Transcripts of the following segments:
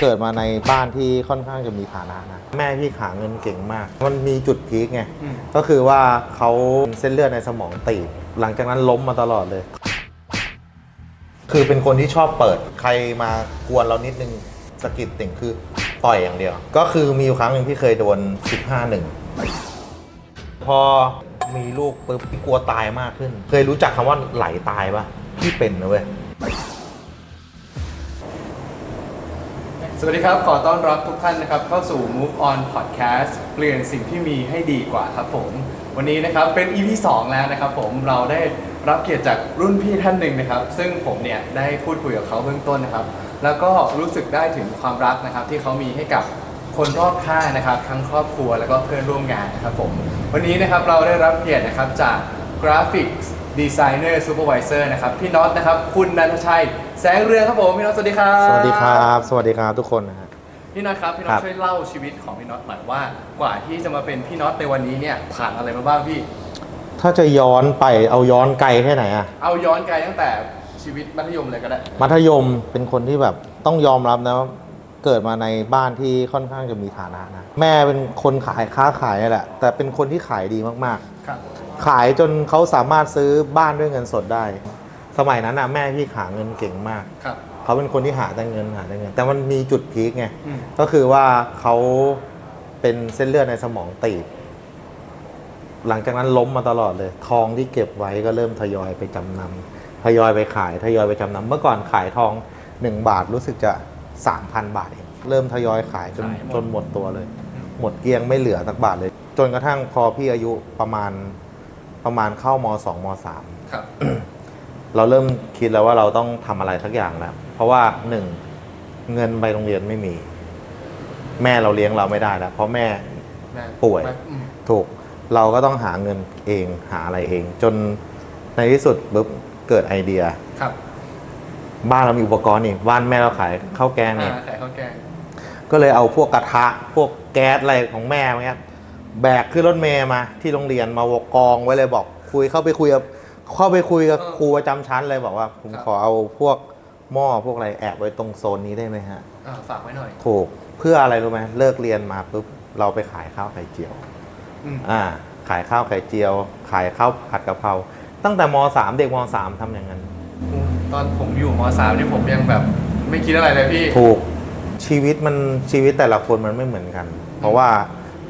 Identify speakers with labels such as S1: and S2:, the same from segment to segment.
S1: เกิดมาในบ้านที่ค่อนข้างจะมีฐานะนะแม่พี่ขาเงินเก่งมาก มันมีจุดพีคไง
S2: อืม
S1: ก็คือว่าเขาเส้นเลือดในสมองตีบหลังจากนั้นล้มมาตลอดเลย คือเป็นคนที่ชอบเปิดใครมากวนเรานิดนึงสะกิดติ่งคือต่อยอย่างเดียว ก็คือมีอยู่ครั้งหนึ่งที่เคยโดน 15หนึ่งพอมีลูกปุ๊บกลัวตายมากขึ้น เคยรู้จักคำว่าไหลตายปะพี่เป็นนะเว้ย
S2: สวัสดีครับ ขอต้อนรับทุกท่านนะครับเข้าสู่ Move On Podcast เปลี่ยนสิ่งที่มีให้ดีกว่าครับผม วันนี้นะครับเป็น EP 2 แล้วนะครับผมเราได้รับเกียรติจากรุ่นพี่ท่านหนึ่งนะครับ ซึ่งผมเนี่ยได้พูดคุยกับเขาเบื้องต้นนะครับ แล้วก็รู้สึกได้ถึงความรักนะครับ ที่เขามีให้กับคนรอบข้างนะครับ ทั้งครอบครัวแล้วก็เพื่อนร่วมงานนะครับผมวันนี้นะครับเราได้รับเกียรตินะครับจาก Graphics Designer Supervisor นะครับพี่น็อตนะครับคุณนันทชัย แสงเรืองครับผมพี่น็อตสวัสดีครับ
S1: สวัสดีครับ สวัสดีครับทุกคนนะฮะ
S2: พี่น็อตครับพี่น็อ
S1: ครั
S2: ต
S1: บ
S2: ช่วยเล่าชีวิตของพี่น็อตหน่อยว่ากว่าที่จะมาเป็นพี่น็อตในวันนี้เนี่ยผ่านอะไรมาบ้างพี่
S1: ถ้าจะย้อนไปเอาย้อนไกลแค่ไหนอะ
S2: เอาย้อนไกลตั้งแต่ชีวิตมัธยมเลยก็ได้
S1: มัธยมเป็นคนที่แบบต้องยอมรับนะว่าเกิดมาในบ้านที่ค่อนข้างจะมีฐานะนะ แม่เป็นคนขายค้าขายนี่แหละ แต่เป็นคนที่ขายดีมาก
S2: ครับ
S1: ๆ ขายจนเขาสามารถซื้อบ้านด้วยเงินสดได้ สมัยนั้นนะแม่พี่หาเงินเก่งมาก
S2: ครับ
S1: เขาเป็นคนที่หาแต่เงินหาแต่เงิน แต่มันมีจุดพีคไง
S2: อืม
S1: ก็คือว่าเขาเป็นเส้นเลือดในสมองตีบ หลังจากนั้นล้มมาตลอดเลย ทองที่เก็บไว้ก็เริ่มทยอยไปจำนำทยอยไปขายทยอยไปจำนำเมื่อก่อนขายทอง 1 บาทรู้สึกจะ 3,000 บาทเองเริ่มทยอยขายจน
S2: ขายหมด
S1: จนหมดตัวเลย หมดเกลี้ยงไม่เหลือสักบาทเลย จนกระทั่งพอพี่อายุประมาณ ประมาณเข้ามสองมสาม
S2: ครับ
S1: เราเริ่มคิดแล้วว่าเราต้องทำอะไรสักอย่างแล้วเพราะว่าหนึ่งเงินไปโรงเรียนไม่มี แม่เราเลี้ยงเราไม่ได้แล้วเพราะแม่
S2: แม่
S1: ป่วย
S2: แม่อืม
S1: ถูกเราก็ต้องหาเงินเองหาอะไรเอง จนในที่สุดปุ๊บเกิดไอเดีย
S2: ครับ
S1: บ้านเรามีอุปกรณ์นี่บ้านแม่เราขายข้าวแกงนี่
S2: อ่าขายข้าวแกง
S1: ก็เลยเอาพวกกระทะ พวกแก๊สอะไรของแม่เงี้ย แบกขึ้นรถเมย์มาที่โรงเรียนมาวกองไว้เลยบอก คุยเข้าไปคุยกับเข้าไปคุยกับ
S2: เออ
S1: ครูประจำชั้นเลยบอกว่า ผม
S2: ครับ
S1: ขอเอาพวกหม้อพวกอะไรแอบไว้ตรงโซนนี้ได้ไหมฮะ
S2: อ่าฝากไว้หน่อย
S1: ถูกเพื่ออะไรรู้ไหมเลิกเรียนมาปุ๊บเราไปขายข้าวไข่เจียว
S2: อืม
S1: อ่า ขายข้าวไข่เจียว ขายข้าวผัดกะเพราตั้งแต่มสามเด็กมสามทำอย่างนั้น
S2: ตอนผมอยู่มสามนี่ผมยังแบบไม่คิดอะไรเลยพี่
S1: ถูกชีวิตมันชีวิตแต่ละคนมันไม่เหมือนกัน เพราะว่า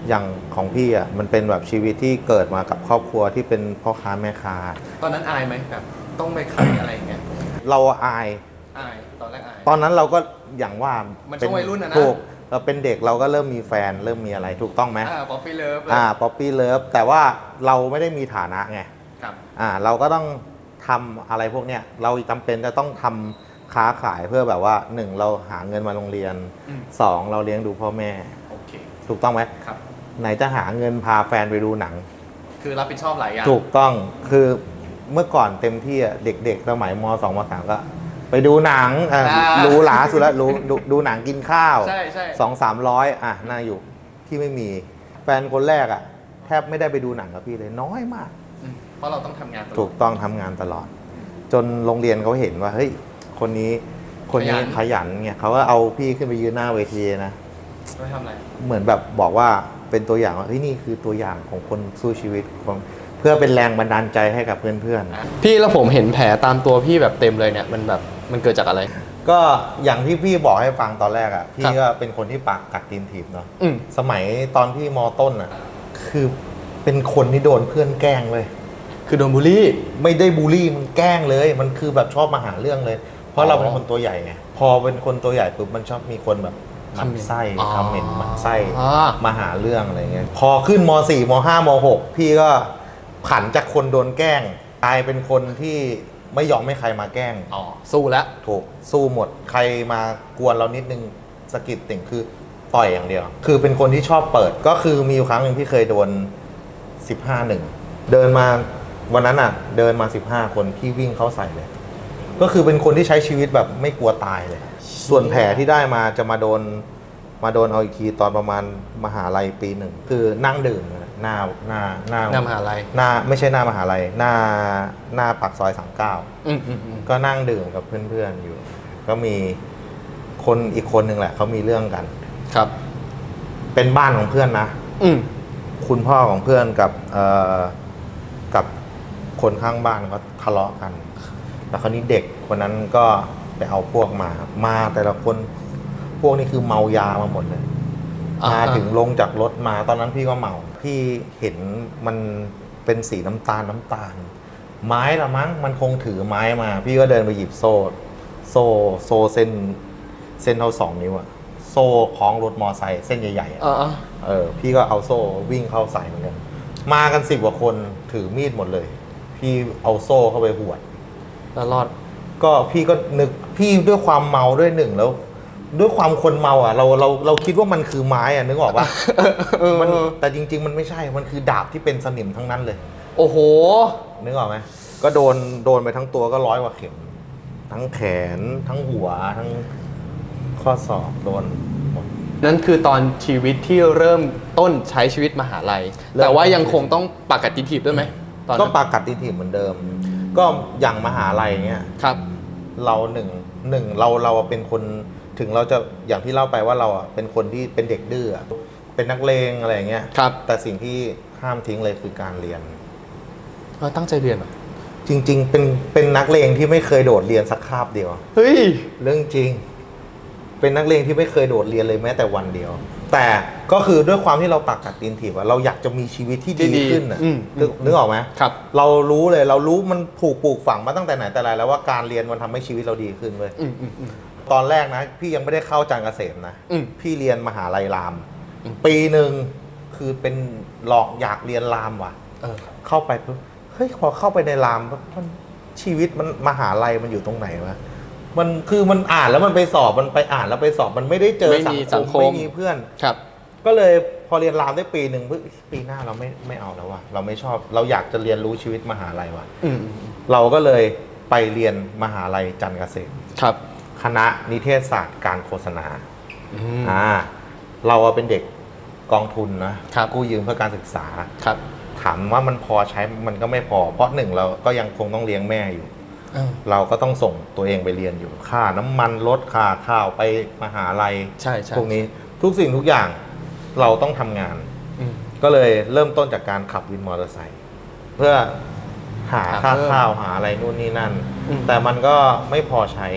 S1: อย่างของพี่อะมันเป็นแบบชีวิตที่เกิดมากับครอบครัวที่เป็นพ่อค้าแม่ค้า
S2: ตอนนั้นอายไหมแบบต้องไปขายอะไรอย่างเงี้ย
S1: เราอาย
S2: อายตอนแรกอาย
S1: ตอนนั้นเราก็อย่างว่า
S2: มันช่วงวัยรุ่นอะนะ
S1: ถูกเราเป็นเด็กเราก็เริ่มมีแฟนเริ่มมีอะไรถูกต้องไหม
S2: อ่าป๊อปปี้เลิฟ
S1: อ่าป๊อปปี้เลิฟแต่ว่าเราไม่ได้มีฐานะไง
S2: ครับ
S1: อ่าเราก็ต้องทำอะไรพวกเนี้ยเราจำเป็นจะต้องทำค้าขายเพื่อแบบว่าหนึ่งเราหาเงินมาโรงเรียน
S2: อืม
S1: สองเราเลี้ยงดูพ่อแม่
S2: โอเค
S1: ถูกต้องไหม
S2: ครับ
S1: ไหนจะหาเงินพาแฟนไปดูหนัง
S2: คือรับผิดชอบหลายอย่าง
S1: ถูกต้องคือเมื่อก่อนเต็มที่อะเด็ก ๆ สมัยมสองมสามก็ ไปดูหนังอะ
S2: อ่า
S1: หรู้หลาสุดแล้วรู้ดูดูหนังกินข้าว
S2: ใช่ใช่
S1: สองสามร้อยอะน่าอยู่ที่ไม่มีแฟนคนแรกอะ แทบไม่ได้ไปดูหนังกับพี่เลยน้อยมาก
S2: อืมเพราะเราต้องทำงานตลอด
S1: ถูกต้องทำงานตลอด จนโรงเรียนเขาเห็นว่าเฮ้ยคนนี้คนนี้
S2: ขยัน
S1: ขยันเนี่ยเขาก็เอาพี่ขึ้นไปยืนหน้าเวทีนะ
S2: ไม่ทำอะไร
S1: เหมือนแบบบอกว่า เป็นตัวอย่างว่าเฮ้ยนี่คือตัวอย่างของคนสู้ชีวิตของเพื่อเป็นแรงบันดาลใจให้กับเพื่อน
S2: พี่แล้วผมเห็นแผลตามตัวพี่แบบเต็มเลยเนี่ยมันแบบมันเกิดจากอะไร
S1: ๆ ก็อย่างที่พี่บอกให้ฟังตอนแรกอะ
S2: ค
S1: พี่
S2: รับ
S1: ก็เป็นคนที่ปากกัดตีนถีบเนาะ
S2: อืม
S1: สมัยตอนพี่มต้นอะคือเป็นคนที่โดนเพื่อนแกล้งเลย
S2: คือโดนบูลลี่
S1: ไม่ได้บูลลี่มันแกล้งเลย มันคือแบบชอบมาหาเรื่องเลย เพ
S2: อ๋
S1: ราะ
S2: อ
S1: เราเป็นคนตัวใหญ่ไงพอเป็นคนตัวใหญ่ปุ๊บมันชอบมีคนแบบ หมันไส้
S2: อ๋อ
S1: คอมเมนต์หมันไส้
S2: อ๋อ
S1: มาหาเรื่องอะไรเงี้ยพอขึ้นม .4 ม .5 ม .6 พี่ก็ผันจากคนโดนแกล้งกลายเป็นคนที่ไม่ยอมให้ใครมาแกล้ง
S2: อ๋อ สู้แล้ว
S1: ถูกสู้หมดใครมากวนเรานิดนึงสะกิดติ่งคือต่อยอย่างเดียว คือเป็นคนที่ชอบเปิดก็คือมีอยู่ครั้งหนึ่งที่เคยโดน15หนึ่งเดินมาวันนั้นอะ เดินมา15คนที่วิ่งเข้าใส่เลย ก็คือเป็นคนที่ใช้ชีวิตแบบไม่กลัวตายเลย ส่วนแผลที่ได้มาจะมาโดนมาโดนเอาอีกทีตอนประมาณมหาลัยปีหนึ่ง คือนั่งดื่มนะหน้าหน้าหน้า
S2: หน้ามหาลัย
S1: หน้าไม่ใช่หน้ามหาลัยหน้าหน้าปากซอยสามเก้า
S2: อืมอืมอืม
S1: ก็นั่งดื่มกับเพื่อนๆอยู่ ก็มีคนอีกคนหนึ่งแหละเขามีเรื่องกัน
S2: ครับ
S1: เป็นบ้านของเพื่อนนะ
S2: อืม
S1: คุณพ่อของเพื่อนกับเอ่อกับคนข้างบ้านก็ทะเลาะกัน แล้วคราวนี้เด็กคนนั้นก็ ไปเอาพวกมา มาแต่ละคน พวกนี้คือเมายามาหมดเลย
S2: อ่า
S1: มา
S2: ฮะ
S1: ถึงลงจากรถมา ตอนนั้นพี่ก็เมา พี่เห็นมันเป็นสีน้ำตาลน้ำตาล ไม้ละมั้ง มันคงถือไม้มา พี่ก็เดินไปหยิบโซ่ โซ่โซ่เส้น เส้นเท่าสองนิ้วอะโซ่คล้องรถมอไซค์เส้นใหญ่ๆอะ
S2: อ่าอ่า
S1: เออ พี่ก็เอาโซ่วิ่งเข้าใส่เหมือนกัน มากันสิบกว่าคนถือมีดหมดเลย พี่เอาโซ่เข้าไปหวด
S2: แล้วรอด
S1: ก็พี่ก็นึกพี่ด้วยความเมาด้วยหนึ่งแล้ว ด้วยความคนเมาอะเราเราเราคิดว่ามันคือไม้อะนึกออกปะ
S2: เออ
S1: มันแต่จริง ๆ มันไม่ใช่มันคือดาบที่เป็นสนิมทั้งนั้นเลย
S2: โอ้โห
S1: นึกออกไหมก็โดนโดนไปทั้งตัวก็ร้อยกว่าเข็ม ทั้งแขนทั้งหัวทั้งข้อศอกโดนหมด
S2: นั่นคือตอนชีวิตที่เริ่มต้นใช้ชีวิตมหาลัย
S1: เริ่ม
S2: แต่ว่ายังคงต้องปากกัดติทีบด้วยไหมตอน
S1: ก็
S2: นั้น
S1: ปากกัดติถีบเหมือนเดิม ก็อย่างมหาลัยเนี้ย
S2: ครับ
S1: เราหนึ่งหนึ่งเราเราเป็นคนถึงเราจะอย่างที่เล่าไปว่าเราอะเป็นคนที่เป็นเด็กดื้ออะเป็นนักเลงอะไรอย่างเงี้ย
S2: ครับ
S1: แต่สิ่งที่ห้ามทิ้งเลยคือการเรียน
S2: เราตั้งใจเรียนเหรอ
S1: จริง ๆ เป็นเป็นนักเลงที่ไม่เคยโดดเรียนสักคาบเดียว
S2: เฮ้ย
S1: เรื่องจริง เป็นนักเลงที่ไม่เคยโดดเรียนเลยแม้แต่วันเดียว แต่ก็คือด้วยความที่เราปากกัดตีนถีบอะเราอยากจะมีชีวิตที่ดี
S2: ที่ดี
S1: ขึ้นอะ
S2: อืม
S1: นึกนึกออกไหม
S2: ครับ
S1: เรารู้เลยเรารู้มันผูกปลูกฝังมาตั้งแต่ไหนแต่ไรแล้วว่าการเรียนมันทำให้ชีวิตเราดีขึ้นเว้ย
S2: อืมอืมอืม
S1: ตอนแรกนะ พี่ยังไม่ได้เข้าจันทร์เกษมนะ
S2: อืม
S1: พี่เรียนมหาลัยราม
S2: อืม
S1: ปีหนึ่งคือเป็นหลอกอยากเรียนรามว่ะ
S2: เออ
S1: เข้าไปปุ๊บเฮ้ยพอเข้าไปในรามปุ๊บมันชีวิตมันมหาลัยมันอยู่ตรงไหนวะ มันคือมันอ่านแล้วมันไปสอบมันไปอ่านแล้วไปสอบมันไม่ได้เจอ
S2: ไม่มีสังคม
S1: ไม่มีเพื่อน
S2: ครับ
S1: ก็เลยพอเรียนรามได้ปีหนึ่งปุ๊บปีหน้าเราไม่ไม่เอาแล้วว่ะเราไม่ชอบเราอยากจะเรียนรู้ชีวิตมหาลัยว่ะ
S2: อืมอืมอืม
S1: เราก็เลยไปเรียนมหาลัยจันทร์เกษม
S2: ครับ
S1: คณะนิเทศศาสตร์การโฆษณา
S2: อืม
S1: อ่าเราอะเป็นเด็กกองทุนนะครับ กู้ยืมเพื่อการศึกษา
S2: ครับ
S1: ถามว่ามันพอใช้มันก็ไม่พอ เพราะหนึ่งเราก็ยังคงต้องเลี้ยงแม่อยู่
S2: เออ
S1: เราก็ต้องส่งตัวเองไปเรียนอยู่ค่าน้ำมันลดค่าข้าวไปมหาลัย
S2: ใช่ใช่
S1: พวกนี้ทุกสิ่งทุกอย่างเราต้องทำงาน
S2: อืม
S1: ก็เลยเริ่มต้นจากการขับวินมอเตอร์ไซค์เพื่อหา
S2: หา
S1: ค่า
S2: เพิ่ม
S1: ข้าวหาอะไรนู่นนี่นั่น
S2: อืม
S1: แต่มันก็ไม่พอใช้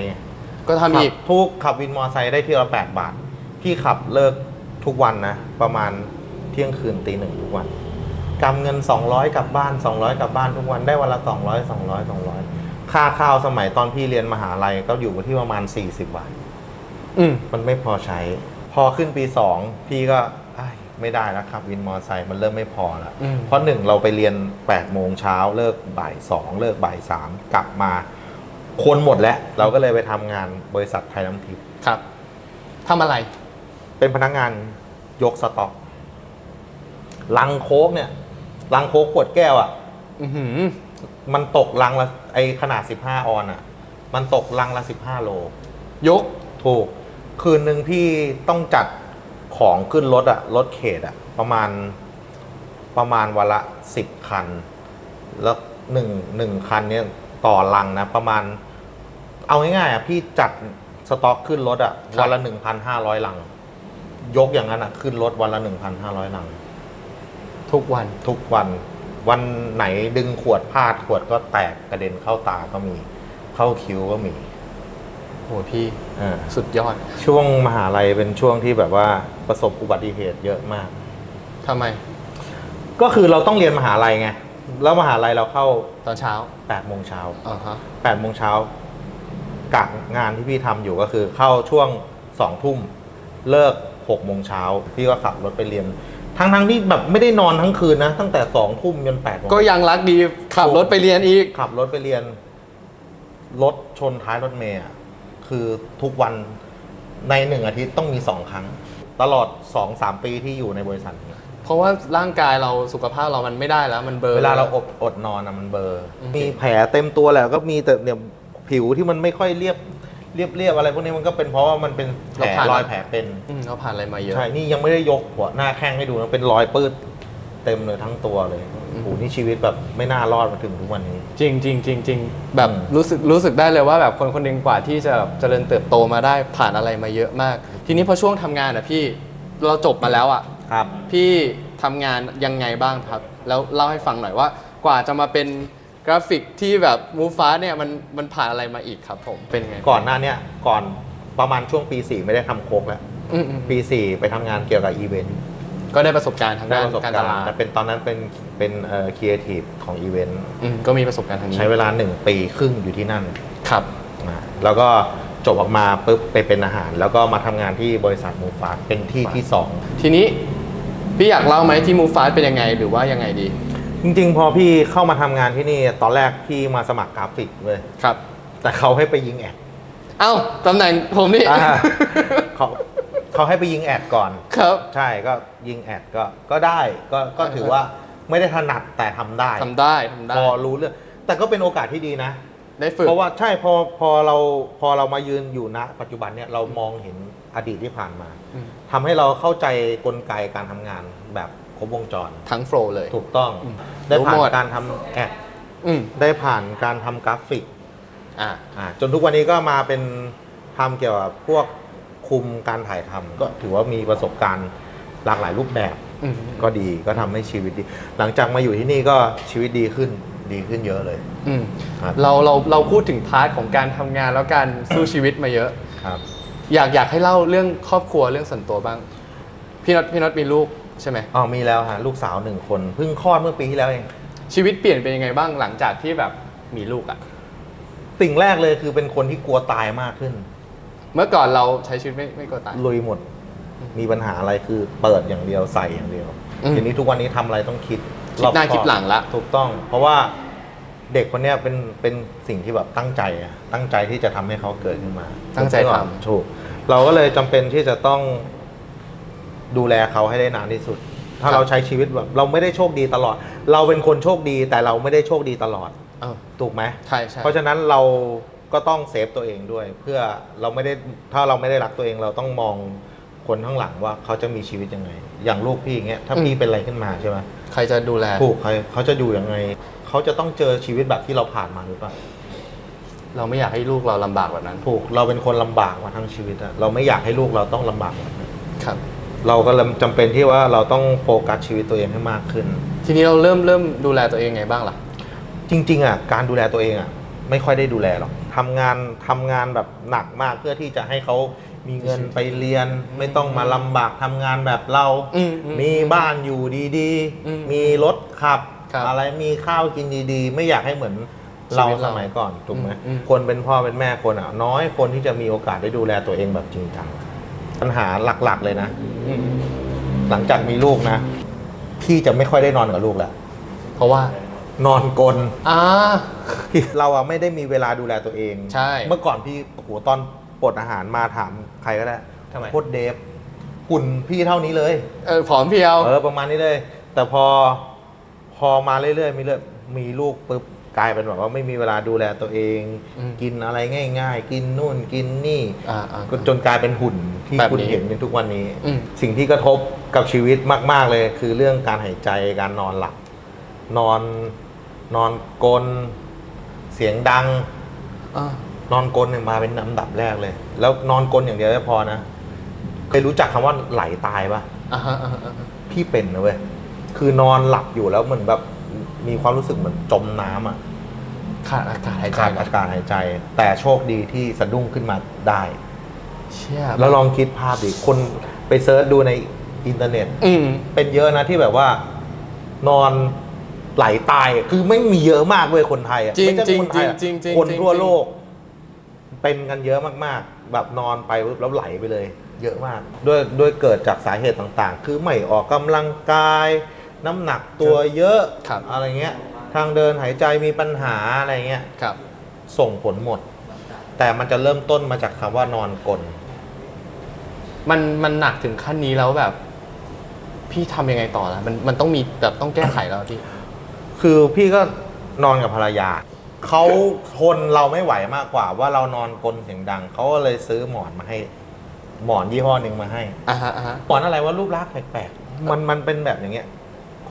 S2: ก็ทำอีก
S1: ขับทุกขับวินมอไซค์ได้ที่ละแปดบาท พี่ขับเลิกทุกวันนะ ประมาณเที่ยงคืนตีหนึ่งทุกวันกำเงิน 200กลับบ้าน 200กลับบ้านทุกวันได้วันละ 200 200 200 ค่าข้าวสมัยตอนพี่เรียนมหาลัยก็อยู่ที่ประมาณ 40 บาท
S2: อืม
S1: มันไม่พอใช้ พอขึ้นปี2พี่ก็เอ้ยไม่ได้แล้วขับ วินมอไซค์มันเริ่มไม่พอละ
S2: อืม
S1: เพราะหนึ่งเราไปเรียน8โมงเช้าเลิกบ่าย2เลิกบ่าย3กลับมา คนหมดแล้ว เราก็เลยไปทำงานบริษัทไทยน้ำทิพย์
S2: ครับทำอะไร
S1: เป็นพนักงานยกสต็อกลังโค้กเนี่ยลังโค้กขวดแก้วอะ่ะ
S2: อือหือ
S1: มันตกลังละไอขนาด 15 ออนอะ่ะ มันตกลังละ 15 โล
S2: ยก
S1: ถูก คืนหนึ่งพี่ต้องจัดของขึ้นรถอะรถเขตอะประมาณประมาณวันละสิบคัน แล้วหนึ่งหนึ่งคันเนี่ยต่อลังนะ ประมาณ เอาง่ายๆอะพี่จัดสต็อกขึ้นรถอะ
S2: ครับ
S1: วันละหนึ่งพันห้าร้อยลัง ยกอย่างนั้นอะขึ้นรถวันละหนึ่งพันห้าร้อยลัง
S2: ทุกวัน
S1: ทุกวัน วันไหนดึงขวดพลาดขวดก็แตกกระเด็นเข้าตาก็มี เข้าคิ้วก็มี
S2: โหพี่
S1: อ่า
S2: สุดยอด
S1: ช่วงมหาลัยเป็นช่วงที่แบบว่าประสบอุบัติเหตุเยอะมาก
S2: ทำไม
S1: ก็คือเราต้องเรียนมหาลัยไงแล้วมหาลัยเราเข้า
S2: ตอนเช้า
S1: 8โมงเช้า
S2: อ่าฮะ
S1: 8โมงเช้ากะงานที่พี่ทำอยู่ก็คือเข้าช่วง2ทุ่มเลิก6โมงเช้าพี่ก็ขับรถไปเรียน ทั้งทั้งๆที่แบบไม่ได้นอนทั้งคืนนะ ตั้งแต่2ทุ่มจน8โมง
S2: ก็ยังรักดีขับรถไปเรียนอีก
S1: ขับรถไปเรียน รถชนท้ายรถเมย์อะคือทุกวันในหนึ่งอาทิตย์ต้องมีสองครั้ง ตลอดสองสามปีที่อยู่ในบริษัทนี้
S2: เพราะว่าร่างกายเราสุขภาพเรามันไม่ได้แล้ว มันเบลอร์
S1: เวลาเราอดอดนอนอะมันเบลอร์
S2: อืม
S1: มีแผลเต็มตัวแหละก็มีแต่เนี่ยผิวที่มันไม่ค่อยเรียบ เรียบเรียบอะไรพวกนี้มันก็เป็นเพราะว่ามันเป็นแผลรอยแผลเป็น
S2: อืมเราผ่านอะไรมาเยอะ
S1: ใช่นี่ยังไม่ได้ยกหัวหน้าแข้งให้ดูนะเป็นรอยปืดเต็มเลยทั้งตัวเลยโอ้โหนี่ชีวิตแบบไม่น่ารอดมาถึงทุกวันนี้
S2: จริงจริงจริงจริงแบบ
S1: อืม
S2: รู้สึกรู้สึกได้เลยว่าแบบคนคนหนึ่งกว่าที่จะแบบเจริญเติบโตมาได้ผ่านอะไรมาเยอะมาก ทีนี้พอช่วงทำงานอะพี่เราจบมาแล้วอะ
S1: ครับ
S2: พี่ทำงานยังไงบ้างครับ แล้วเล่าให้ฟังหน่อยว่า กว่าจะมาเป็น กราฟิกที่แบบมูฟ้าเนี่ยมันมันผ่านอะไรมาอีกครับผมเป็นไง
S1: ก่อนหน้าเนี้ยก่อนประมาณช่วงปี 4 ไม่ได้ทำโคกแล้ว
S2: อืมอืม
S1: ปี 4 ไปทำงานเกี่ยวกับอีเวนต์
S2: ก็ได้ประสบการณ์ทาง
S1: ได้
S2: ด้าน
S1: ประสบ
S2: การ
S1: กา
S2: ต
S1: ร
S2: ลาด
S1: ณ์แต่เป็นตอนนั้นเป็นเป็นเอ่อครีเอทีฟของอีเวนต์
S2: อืมก็มีประสบการณ์ทางนี้
S1: ใช้เวลา 1 ปีครึ่งอยู่ที่นั่น
S2: ครับ
S1: นะแล้วก็จบออกมาปุ๊บไปเป็นอาหาร แล้วก็มาทำงานที่บริษัทมูฟาเป็นที่ที่
S2: ทีนี้พี่อยากเล่าไหมที่มูฟ้าเป็นยังไงหรือว่ายังไงดี
S1: 2 จริงๆ พอพี่เข้ามาทำงานที่นี่ ตอนแรกพี่มาสมัครกราฟิกเลย
S2: ครับ
S1: แต่เขาให้ไปยิงแอด
S2: เอ้าตำแหน่งผมนี่
S1: อ่าเขาเขาให้ไปยิงแอดก่อน
S2: ครับ
S1: ใช่ก็ยิงแอดก็ก็ได้ก็ก็ถือว่าไม่ได้ถนัดแต่ทำได้
S2: ทำได้ทำได้
S1: พอรู้เรื่องแต่ก็เป็นโอกาสที่ดีนะ
S2: ได้ฝึก
S1: เพราะว่าใช่พอพอเราพอเรามายืนอยู่ณปัจจุบันเนี่ยเรามองเห็นอดีตที่ผ่านมา
S2: อืม
S1: ทำให้เราเข้าใจกลไกการทำงานแบบคร บวงจร
S2: ทั้งโฟลว์เลย
S1: ถูกต้อง
S2: อืม
S1: ได้ผ่า
S2: รู้
S1: น
S2: หมด
S1: การทำแอด
S2: อืม
S1: ได้ผ่านการทำกราฟิก
S2: อ่า
S1: อ่าจนทุกวันนี้ก็มาเป็นทำเกี่ยวกับพวกคุมการถ่ายทำก็ถือว่ามีประสบการณ์หลากหลายรูปแบบ
S2: อืม
S1: ก็ดีก็ทำให้ชีวิตดี หลังจากมาอยู่ที่นี่ก็ชีวิตดีขึ้นดีขึ้นเยอะเลย
S2: อืม
S1: ครับ
S2: เราเราเราพูดถึงพาร์ทของการทำงานแล้วการสู้ชีวิตมาเยอะ
S1: ครับ
S2: อยากอยากให้เล่าเรื่องครอบครัวเรื่องส่วนตัวบ้าง พี่น็อตพี่น็อตมีลูก ใช่ไหม
S1: อ๋อมีแล้วฮะลูกสาวหนึ่งคนเพิ่งคลอดเมื่อปีที่แล้วเอง
S2: ชีวิตเปลี่ยนเป็นยังไงบ้างหลังจากที่แบบมีลูกอะ่ะ
S1: สิ่งแรกเลยคือเป็นคนที่กลัวตายมากขึ้น
S2: เมื่อก่อนเราใช้ชีวิตไม่ไม่กลัวตาย
S1: ลุยหมด มีปัญหาอะไรคือเปิดอย่างเดียวใส่อย่างเดียว
S2: อืม
S1: ทีนี้ทุกวันนี้ทำอะไรต้องคิด
S2: คิดหน้าร
S1: อบอบ
S2: คิดหลังละ
S1: ถูกต้อง เพราะว่าเด็กคนเนี้ยเป็นเป็นสิ่งที่แบบตั้งใจอะตั้งใจที่จะทำให้เขาเกิดขึ้นมา
S2: ตั้งใจทำ
S1: ถูกเราก็เลยจำเป็นที่จะต้อง ดูแลเขาให้ได้นานที่สุด ถ้าเราใช้ชีวิตแบบเราไม่ได้โชคดีตลอด เราเป็นคนโชคดีแต่เราไม่ได้โชคดีตลอด
S2: เออ
S1: ถูกไหม
S2: ใช่ใช่
S1: เพราะฉะนั้นเราก็ต้องเซฟตัวเองด้วย เพื่อเราไม่ได้ถ้าเราไม่ได้รักตัวเองเราต้องมองคนข้างหลังว่าเขาจะมีชีวิตยังไง อย่างลูกพี่อย่างเงี้ยถ้าพี่เป็นอะไรขึ้นมาใช่ไหม
S2: ใครจะดูแล
S1: ถูกใครเขาจะอยู่ยังไง เขาจะต้องเจอชีวิตแบบที่เราผ่านมาหรือเปล่า
S2: เราไม่อยากให้ลูกเราลำบากแบบนั้น
S1: ถูก เราเป็นคนลำบากมาทั้งชีวิตอะเราไม่อยากให้ลูกเราต้องลำบากแบบนั้น
S2: ครับ
S1: เราก็เลยจำเป็นที่ว่าเราต้องโฟกัสชีวิตตัวเองให้มากขึ้น
S2: ทีนี้เราเริ่มเริ่มดูแลตัวเองไงบ้างล่ะ
S1: จริงๆอะการดูแลตัวเองอะไม่ค่อยได้ดูแลหรอกทำงานทำงานแบบหนักมากเพื่อที่จะให้เขามีเงินไปเรียน ไม่ต้องมาลำบากทำงานแบบเรา
S2: อืมอืม
S1: มีบ้านอยู่ดี
S2: อืม
S1: ๆ มีรถขับ
S2: ครับ
S1: อะไรมีข้าวกินดีๆ ไม่อยากให้เหมือน
S2: ชี
S1: เรา
S2: วิต
S1: ส
S2: เรา
S1: มัยก่อนถูกไหม
S2: อืมอืม
S1: คนเป็นพ่อเป็นแม่คนอะน้อยคนที่จะมีโอกาสได้ดูแลตัวเองแบบจริงจัง ปัญหาหลักๆเลยนะ
S2: อืม
S1: หลังจากมีลูกนะ พี่จะไม่ค่อยได้นอนกับลูกแล้ว
S2: เพราะว่า
S1: นอนกลน
S2: อ่า
S1: เราอะไม่ได้มีเวลาดูแลตัวเอง
S2: ใช่
S1: เมื่อก่อนพี่โอ้โหตอนปลดอาหารมาถามใครก็ได้
S2: ทำไม
S1: โคตรเดฟหุ่นพี่เท่านี้เลย
S2: เออผอมเพรียว
S1: เออประมาณนี้เลย แต่พอพอมาเรื่อยๆมีเรื่อยมีลูกปุ๊บ กลายเป็นแบบว่าไม่มีเวลาดูแลตัวเอง
S2: อืม
S1: กินอะไรง่าย ๆ กินนู่นกินนี่
S2: อ่าอ่า
S1: ก็จนกลายเป็นหุ่นที่
S2: แบบนี้
S1: คุณเห็นในทุกวันนี้
S2: อืม
S1: สิ่งที่กระทบกับชีวิตมาก ๆ เลย คือเรื่องการหายใจการนอนหลับ นอนนอนกลนเสียงดัง
S2: อ่า
S1: นอนกลนเนี่ยมาเป็นอันดับแรกเลย แล้วนอนกลนอย่างเดียวไม่พอนะเคยรู้จักคำว่าไหลตายปะ
S2: อ่าฮะอ่าฮะอ่าฮะ
S1: พี่เป็นนะเว้ย คือนอนหลับอยู่แล้วเหมือนแบบ มีความรู้สึกเหมือนจมน้ำอะ
S2: ขาดอากาศหายใจ
S1: ขาด
S2: ไหม
S1: อากาศหายใจ แต่โชคดีที่สะดุ้งขึ้นมาได้
S2: เชี่ย
S1: แล้วลองคิดภาพดิคนไปเซิร์ชดูในอินเทอร์เน็ต
S2: อืม
S1: เป็นเยอะนะที่แบบว่า นอนไหลตายคือไม่มีเยอะมากเว้ยคนไทยอะ
S2: จริง
S1: ไม่ใช่
S2: จริง
S1: คนไทยอะ
S2: จริงจริง
S1: คน
S2: จริง
S1: ทั่ว
S2: จริง
S1: โลก เป็นกันเยอะมากๆ แบบนอนไปปุ๊บแล้วไหลไปเลย เยอะมากด้วยด้วยเกิดจากสาเหตุต่างๆ คือไม่ออกกำลังกาย น้ำหนักตัวเยอะ
S2: ครับ
S1: อะไรเงี้ย ทางเดินหายใจมีปัญหาอะไรเงี้ย
S2: ครับ
S1: ส่งผลหมด แต่มันจะเริ่มต้นมาจากคำว่านอนกลน
S2: มันมันหนักถึงขั้นนี้แล้วแบบ พี่ทำยังไงต่อล่ะมันมันต้องมีแบบต้องแก้ไขแล้วพี่
S1: คือพี่ก็นอนกับภรรยา เขาทนเราไม่ไหวมากกว่า ว่าเรานอนกลนเสียงดัง เขาก็เลยซื้อหมอนมาให้ หมอนยี่ห้อหนึ่งมาให้
S2: อ่าฮะอ่าฮะ
S1: หมอนอะไรว่ารูปลักษณ์แปลกๆมันมันเป็นแบบอย่างเงี้ย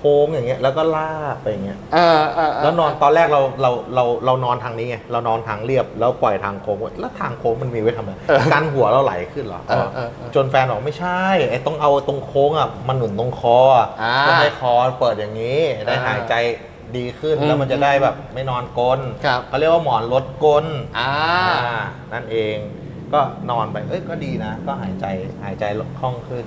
S1: คค้งอย่างเงี้ยแล้วก็ลากไปอย่างเงี้ย
S2: เออเออเแล้
S1: วนอนตอนแรกเราเราเราเรานอนทางนี้ไงเรานอนทางเรียบแล้วปล่อยทางโค้งไว้แล้วทางโค้งมันมีไว้ทำไม
S2: เออ
S1: กันหัวเราไหลขึ้นเหรอ
S2: เออเออเออ
S1: จนแฟนบอกไม่ใช่ไอ้ต้องเอาตรงโค้งอะมันหนุนตรงคออะ
S2: อ่า
S1: เพื่อให้คอเปิดอย่างนี้ได้
S2: อ่า
S1: หายใจดีขึ้น
S2: อืม
S1: แล้วมันจะได้แบบไม่นอนกลน
S2: ครับ
S1: เขาเรียกว่าหมอนลดกลน
S2: อ่า
S1: อ่านั่นเองก็นอนไปเอ้ยก็ดีนะ ก็หายใจหายใจคล่องขึ้น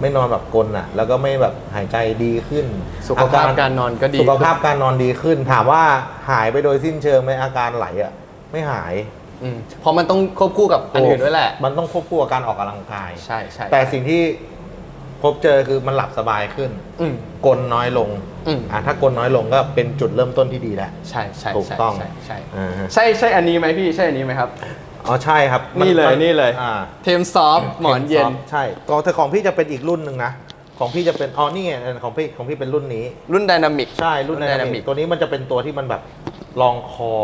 S1: ไม่นอนแบบกลนอะ แล้วก็ไม่แบบหายใจดีขึ้น
S2: สุขภาพการนอนก็ดี
S1: สุขภาพการนอนดีขึ้น ถามว่าหายไปโดยสิ้นเชิงไหมอาการไหลอะ ไม่หาย
S2: อืมเพราะมันต้องควบคู่กับอันอื่นด้วยแหละ
S1: มันต้องควบคู่กับการออกกำลังกาย
S2: ใช่ใช่
S1: แต่สิ่งที่พบเจอคือมันหลับสบายขึ้น
S2: อืม
S1: กลน้อยลง
S2: อืม
S1: อะถ้ากลน้อยลงก็เป็นจุดเริ่มต้นที่ดีแล้ว
S2: ใช่ใช่
S1: ถูก
S2: ใช่
S1: ต้อง
S2: ใช่ใช่
S1: อ่าฮะ
S2: ใช่ใช่อันนี้ไหมพี่ใช่อันนี้ไหมครับ
S1: อ๋อใช่ครับมั
S2: นี่เลยนี่เลย
S1: อ่า
S2: เทมซอฟหมอนเย็น
S1: ใช่ของแต่ของพี่จะเป็นอีกรุ่นหนึ่งนะ ของพี่จะเป็นอ๋อนี่ไงของพี่ของพี่เป็นรุ่นนี้
S2: รุ่นไดนามิก
S1: ใช่รุ่น
S2: รุ่น
S1: ไดนา
S2: Dynamic
S1: มิกตัวนี้มันจะเป็นตัวที่มันแบบรองคอ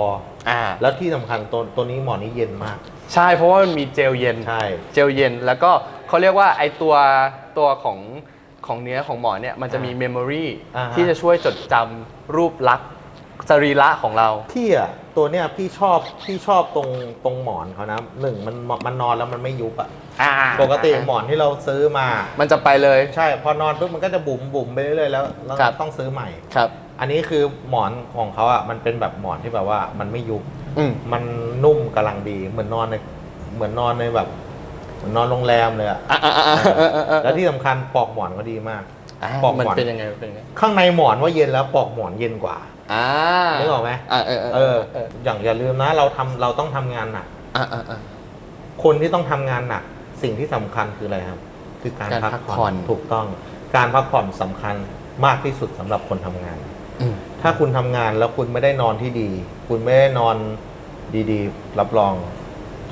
S2: อ่า
S1: แล้วที่สำคัญตัวตัวนี้หมอนนี้เย็นมาก
S2: ใช่เพราะว่ามันมีเจลเย็น
S1: ใช่
S2: เจลเย็นแล้วก็เขาเรียกว่าไอตัวตัวของของเนื้อของหมอนเนี่ยมันจะมีเมมโมรี
S1: อ่าฮะ
S2: ที่จะช่วยจดจำรูปลักษณ์ สรีระของเรา
S1: พี่อะตัวเนี้ยพี่ชอบพี่ชอบตรงตรงหมอนเขานะหนึ่งมันมันนอนแล้วมันไม่ยุบอะ
S2: อ่า
S1: ปกติหมอนที่เราซื้อมา
S2: มันจะไปเลย
S1: ใช่ พอนอนปุ๊บมันก็จะบุ๋มบุ๋มไปเรื่อยๆแล้วแล้ว
S2: ครับ
S1: ต้องซื้อใหม่
S2: ครับ
S1: อันนี้คือหมอนของเขาอะมันเป็นแบบหมอนที่แบบว่ามันไม่ยุบ
S2: อืม
S1: มันนุ่มกำลังดี เหมือนนอนในเหมือนนอนในแบบเหมือนนอนโรงแรมเลยอะ
S2: อ่าอ่าอ่าอ่าอ่าอ่า
S1: แล้วที่สำคัญปลอกหมอนก็ดีมาก
S2: อ่า
S1: ปลอกห
S2: มัน
S1: มอน
S2: เป็นยังไงมันเป็นยังไง
S1: ข้างในหมอนว่าเย็นแล้วปลอกหมอนเย็นกว่า
S2: อ่า
S1: นึกออกไหม
S2: อ่าเออเออ
S1: เออ
S2: เออ
S1: อย่างอย่าลืมนะ เราทำเราต้องทำงานหนัก
S2: อ่าอ่าอ่า
S1: คนที่ต้องทำงานหนัก สิ่งที่สำคัญคืออะไรครับ คือการ
S2: การ
S1: พัก
S2: พักผ่
S1: ผ่
S2: อ
S1: อนนถูกต้อง การพักผ่อนสำคัญมากที่สุดสำหรับคนทำงาน
S2: อืม
S1: ถ้าคุณทำงานแล้วคุณไม่ได้นอนที่ดี คุณไม่ได้นอนดีๆ รับรอง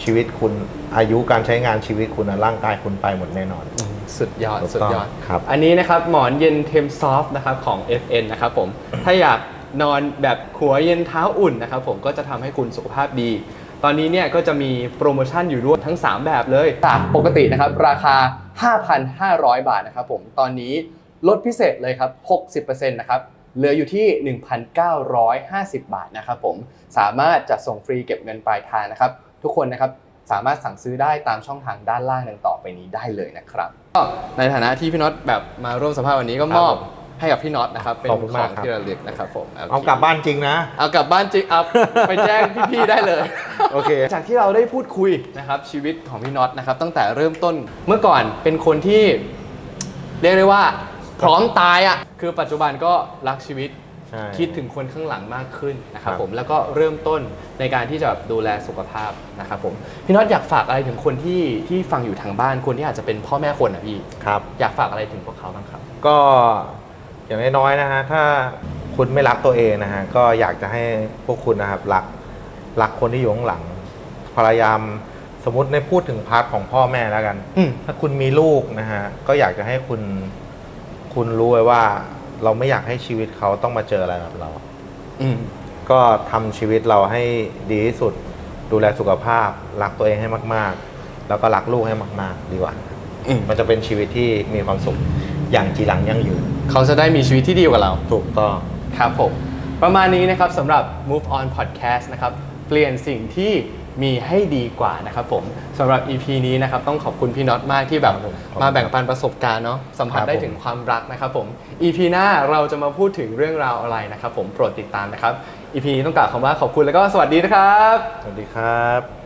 S1: ชีวิตคุณอายุการใช้งานชีวิตคุณอะร่างกายคุณไปหมดแน่นอน
S2: อืมสุดยอด
S1: ถูก
S2: สุดยอด
S1: ต้องครับ
S2: อันนี้นะครับหมอนเย็นเทมซอฟนะครับของ FN นะครับผม ถ้าอยาก นอนแบบหัวเย็นเท้าอุ่นนะครับผมก็จะทำให้คุณสุขภาพดี ตอนนี้เนี่ยก็จะมีโปรโมชั่นอยู่ด้วยทั้ง 3 แบบเลย จากปกตินะครับราคา 5,500 บาทนะครับผมตอนนี้ลดพิเศษเลยครับ 60%นะครับเหลืออยู่ที่ 1,950 บาทนะครับผมสามารถจัดส่งฟรีเก็บเงินปลายทางนะครับทุกคนนะครับสามารถสั่งซื้อได้ตามช่องทางด้านล่างดังต่อไปนี้ได้เลยนะครับก็ในฐานะที่พี่น็อตแบบมาร่วมสัมภาษณ์วันนี้ก็มอบ
S1: ครับผม
S2: ให้กับพี่น็อตนะครับ เป็น
S1: ขอบคุณ
S2: ข
S1: มา
S2: อกง
S1: ครับ
S2: ที่ระลึกนะครับผม
S1: เอากลับบ้านจริงนะ
S2: เอากลับบ้านจริงเอาไปแจ้งพี่ๆได้เลย
S1: โอเค
S2: จากที่เราได้พูดคุยนะครับชีวิตของพี่น็อตนะครับตั้งแต่เริ่มต้นเมื่อก่อนเป็นคนที่เรียกได้ว่าพร้อมตายอะคือปัจจุบันก็รักชีวิต
S1: ใช่
S2: คิดถึงคนข้างหลังมากขึ้นนะครับ
S1: ครับ
S2: ผมแล้วก็เริ่มต้นในการที่จะแบบดูแลสุขภาพนะครับผมพี่น็อตอยากฝากอะไรถึงคนที่ที่ฟังอยู่ทางบ้านคนที่อาจจะเป็นพ่อแม่คนอะพี่
S1: ครับ
S2: อยากฝากอะไรถึงพวกเขาบ้างครับ
S1: ก็ อย่างน้อยๆนะฮะถ้าคุณไม่รักตัวเองนะฮะก็อยากจะให้พวกคุณนะครับรักรักคนที่อยู่ข้างหลัง พยายามสมมติในพูดถึงพาร์ทของพ่อแม่แล้วกัน
S2: อืม
S1: ถ้าคุณมีลูกนะฮะก็อยากจะให้คุณคุณรู้ไว้ว่า เราไม่อยากให้ชีวิตเขาต้องมาเจออะไรแบบเรา
S2: อืม
S1: ก็ทำชีวิตเราให้ดีที่สุด ดูแลสุขภาพ รักตัวเองให้มาก ๆ แล้วก็รักลูกให้มาก ๆ ดีกว่า
S2: อืม
S1: มันจะเป็นชีวิตที่มีความสุข อย่างจีรังยั่งยืน
S2: เขาจะได้มีชีวิตที่ดีกว่าเรา
S1: ถูกต้อง
S2: ครับผม ประมาณนี้นะครับสำหรับ Move On Podcast นะครับ เปลี่ยนสิ่งที่มีให้ดีกว่านะครับผมสำหรับ EP นี้นะครับต้องขอบคุณพี่น็อตมากที่แบบ
S1: ครับผมขอบคุณ
S2: มาแบ่งปันประสบการณ์เนาะสัมผัส
S1: ครับ
S2: ได้
S1: ผม
S2: ถึงความรักนะครับผม EP หน้าเราจะมาพูดถึงเรื่องราวอะไรนะครับผมโปรดติดตามนะครับ EP นี้ต้องกล่าวคำว่าขอบคุณแล้วก็สวัสดีนะครับ
S1: สวัสดีครับ